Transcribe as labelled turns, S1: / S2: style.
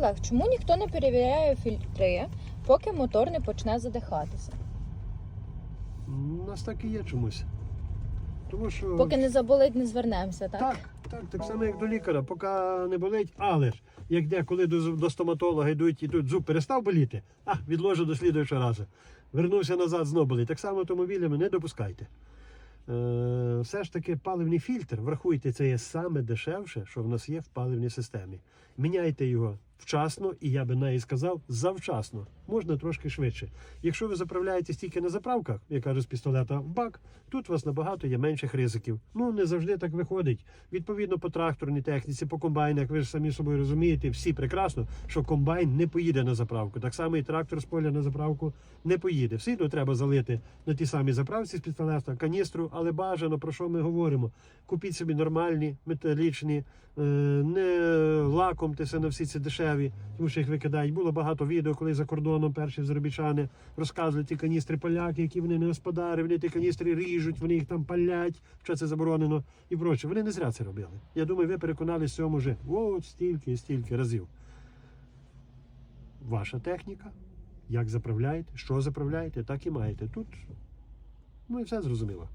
S1: Олег, чому ніхто не перевіряє фільтри, поки мотор не почне задихатися?
S2: У нас так і є чомусь. Тому що
S1: Поки не заболить, не звернемося, так?
S2: так, так, так само, як до лікаря, поки не болить, але ж як де, коли до, до стоматолога йдуть і тут зуб перестав боліти, а відложу до слідуючого разу. Вернувся назад, знов болить. Так само автомобілями не допускайте. Е, все ж таки паливний фільтр, врахуйте, це є саме дешевше, що в нас є в паливній системі. Міняйте його вчасно, і я би навіть сказав, завчасно. Можна трошки швидше. Якщо ви заправляєтесь тільки на заправках, я кажу з пістолета в бак, тут у вас набагато є менших ризиків. Ну не завжди так виходить. Відповідно, по тракторній техніці, по комбайнах, ви ж самі собою розумієте, всі прекрасно, що комбайн не поїде на заправку. Так само і трактор з поля на заправку не поїде. Все одно треба залити на ті самі заправці з пістолета, каністру, але бажано про що ми говоримо. Купіть собі нормальні, металічні, е, не лакомтеся на всі ці дешеві, тому що їх викидають. Було багато відео, коли за кордоном перші заробітчани розказують ті каністри поляки, які вони не господари, вони ті каністри ріжуть, вони їх там палять, що це заборонено і проче. Вони не зря це робили. Я думаю, ви переконалися цьому вже от стільки і стільки разів. Ваша техніка, як заправляєте, що заправляєте, так і маєте. Тут ну і все зрозуміло.